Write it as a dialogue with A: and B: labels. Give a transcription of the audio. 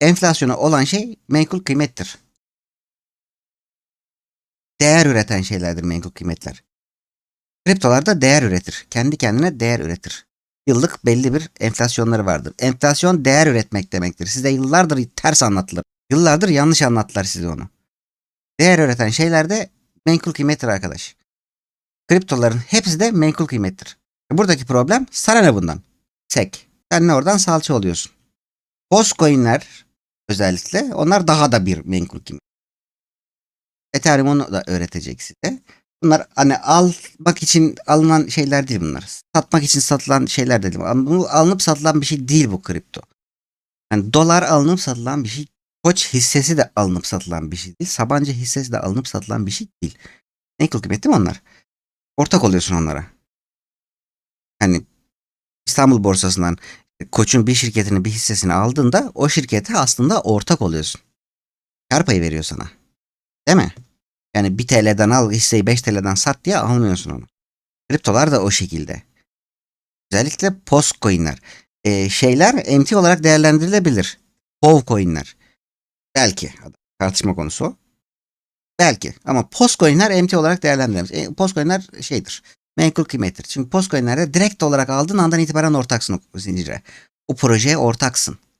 A: enflasyona olan şey menkul kıymettir. Değer üreten şeylerdir menkul kıymetler. Kriptolar da değer üretir. Kendi kendine değer üretir. Yıllık belli bir enflasyonları vardır. Enflasyon değer üretmek demektir. Size yıllardır ters anlatılır. Yıllardır yanlış anlattılar size onu. Değer üreten şeyler de menkul kıymettir arkadaş. Kriptoların hepsi de menkul kıymettir. Buradaki problem sana ne bundan? Sek. Sen ne oradan salça oluyorsun. Postcoin'ler özellikle onlar daha da bir menkul kıymet. Ethereum onu da öğretecek size. Bunlar hani almak için alınan şeyler değil bunlar. Satmak için satılan şeyler değil. Bu alınıp satılan bir şey değil bu kripto. Yani dolar alınıp satılan bir şey. Koç hissesi de alınıp satılan bir şey değil. Sabancı hissesi de alınıp satılan bir şey değil. Menkul kıymet değil mi onlar? Ortak oluyorsun onlara. Hani İstanbul borsasından Koç'un bir şirketinin bir hissesini aldığında o şirkete aslında ortak oluyorsun. Kar payı veriyor sana. Değil mi? Yani 1 TL'den al hisseyi 5 TL'den sat diye almıyorsun onu. Kriptolar da o şekilde. Özellikle post coin'ler. Ee, şeyler MT olarak değerlendirilebilir. POV coin'ler. Belki. Tartışma konusu o. Belki. Ama post coin'ler MT olarak değerlendirilemez. E, post coin'ler şeydir. Menkul kıymettir. Çünkü post coin'lerde direkt olarak aldığın andan itibaren ortaksın o zincire. O projeye ortaksın.